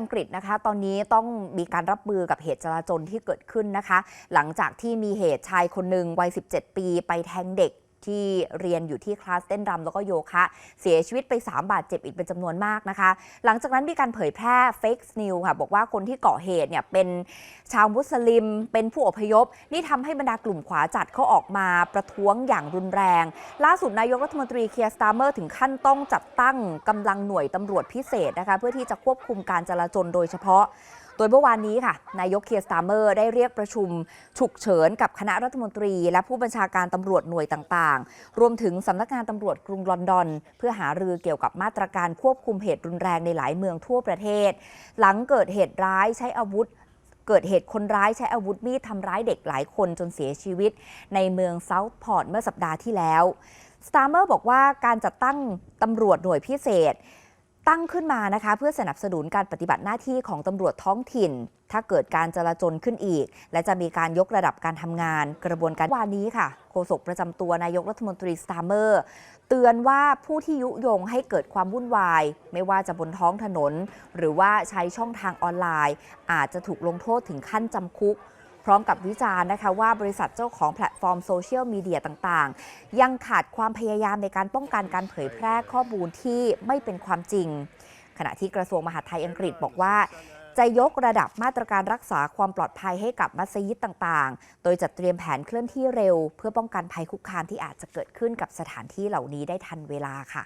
อังกฤษนะคะ ตอนนี้ต้องมีการรับมือกับเหตุจลาจลที่เกิดขึ้นนะคะ หลังจากที่มีเหตุชายคนหนึ่งวัย 17 ปี ไปแทงเด็ก ที่เรียนอยู่ที่คลาสเต้นรำแล้วก็โยคะ เสียชีวิตไป 3 บาดเจ็บอีกเป็นจำนวนมากนะคะ หลังจากนั้นมีการเผยแพร่เฟกซ์นิวค่ะ บอกว่าคนที่กาะเหตุเนี่ยเป็นชาวมุสลิม เป็นผู้อพยพ นี่ทำให้บรรดากลุ่มขวาจัดเขาออกมาประท้วงอย่างรุนแรง ล่าสุดนายกรัฐมนตรีเคียร์สตาร์เมอร์ถึงขั้นต้องจัดตั้งกำลังหน่วยตำรวจพิเศษนะคะเพื่อที่จะควบคุมการจลาจลโดยเฉพาะ ดยเมื่อวานนี้ค่ะ นายกเคียร์สตาร์เมอร์ได้เรียกประชุมฉุกเฉินกับคณะรัฐมนตรี และผู้บัญชาการตำรวจหน่วยต่างๆ รวมถึงสำนักงานตำรวจกรุงลอนดอน เพื่อหารือเกี่ยวกับมาตรการควบคุมเหตุรุนแรงในหลายเมืองทั่วประเทศ หลังเกิดเหตุร้ายใช้อาวุธเกิดเหตุคนร้ายใช้อาวุธมีดทำร้ายเด็กหลายคนจนเสียชีวิต ในเมืองเซาท์พอร์ตเมื่อสัปดาห์ที่แล้ว สตาร์เมอร์บอกว่าการจัดตั้งตำรวจหน่วยพิเศษ ตั้งขึ้นมานะคะ เพื่อสนับสนุนการปฏิบัติหน้าที่ของตำรวจท้องถิ่น ถ้าเกิดการจลาจลขึ้นอีก และจะมีการยกระดับการทำงาน กระบวนการวานนี้ค่ะโฆษกประจำตัวนายกรัฐมนตรีสตาร์เมอร์ เตือนว่าผู้ที่ยุยงให้เกิดความวุ่นวาย ไม่ว่าจะบนท้องถนน หรือว่าใช้ช่องทางออนไลน์ อาจจะถูกลงโทษถึงขั้นจำคุก พร้อมกับวิจารณ์นะคะว่าบริษัทเจ้าของแพลตฟอร์มโซเชียลมีเดียต่างๆ ยังขาดความพยายามในการป้องกันการเผยแพร่ข้อมูลที่ไม่เป็นความจริง ขณะที่กระทรวงมหาดไทยอังกฤษบอกว่าจะยกระดับมาตรการรักษาความปลอดภัยให้กับมัสยิดต่างๆ โดยจัดเตรียมแผนเคลื่อนที่เร็ว เพื่อป้องกันภัยคุกคามที่อาจจะเกิดขึ้นกับสถานที่เหล่านี้ได้ทันเวลาค่ะ